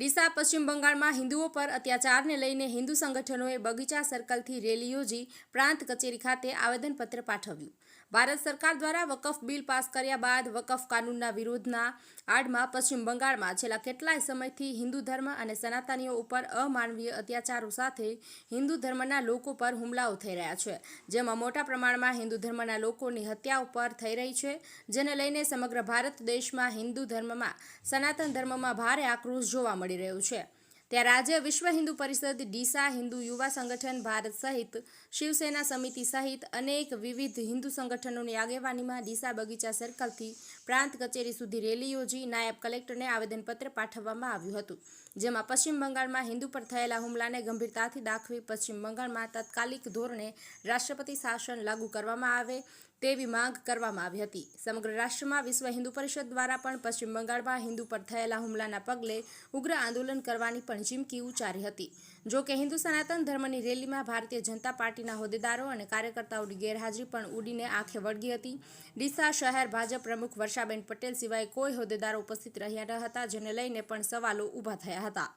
ડીસા પશ્ચિમ બંગાળમાં હિન્દુઓ પર અત્યાચારને લઈને હિન્દુ સંગઠનોએ બગીચા સર્કલથી રેલી યોજી પ્રાંત કચેરી ખાતે આવેદનપત્ર પાઠવ્યું. ભારત સરકાર દ્વારા વકફ બિલ પાસ કર્યા બાદ વકફ કાનૂનના વિરોધના આડમાં પશ્ચિમ બંગાળમાં છેલ્લા કેટલાય સમયથી હિન્દુ ધર્મ અને સનાતનીઓ ઉપર અમાનવીય અત્યાચારો સાથે હિન્દુ ધર્મના લોકો પર હુમલાઓ થઈ રહ્યા છે, જેમાં મોટા પ્રમાણમાં હિન્દુ ધર્મના લોકોની હત્યાઓ પર થઈ રહી છે, જેને લઈને સમગ્ર ભારત દેશમાં હિન્દુ ધર્મમાં, સનાતન ધર્મમાં ભારે આક્રોશ જોવા મળી રહ્યું છે. ત્યારે આજે વિશ્વ હિન્દુ પરિષદ, ડીસા હિન્દુ યુવા સંગઠન, ભારત સહિત શિવસેના સમિતિ સહિત અનેક વિવિધ હિન્દુ સંગઠનોની આગેવાનીમાં ડીસા બગીચા સર્કલથી પ્રાંત કચેરી સુધી રેલી યોજી નાયબ કલેક્ટરને આવેદનપત્ર પાઠવવામાં આવ્યું હતું. જેમાં પશ્ચિમ બંગાળમાં હિન્દુ પર થયેલા હુમલાને ગંભીરતાથી દાખવી પશ્ચિમ બંગાળમાં તાત્કાલિક ધોરણે રાષ્ટ્રપતિ શાસન લાગુ કરવામાં આવે. તેવી માંગ કરવામાં આવી હતી. સમગ્ર રાષ્ટ્રમાં વિશ્વ હિન્દુ પરિષદ દ્વારા પણ પશ્ચિમ બંગાળમાં હિન્દુ પર થયેલા હુમલાના પગલે ઉગ્ર આંદોલન કરવાની પણ ચીમકી ઉચ્ચારી હતી. જો કે હિન્દુ સનાતન ધર્મની રેલીમાં ભારતીય જનતા પાર્ટીના હોદ્દેદારો અને કાર્યકર્તાઓની ગેરહાજરી પણ ઉડીને આંખે વળગી હતી. ડીસા શહેર ભાજપ પ્રમુખ વર્ષાબેન પટેલ સિવાય કોઈ હોદ્દેદારો ઉપસ્થિત રહ્યા ન હતા, જેને લઈને પણ સવાલો ઊભા થયા હતા.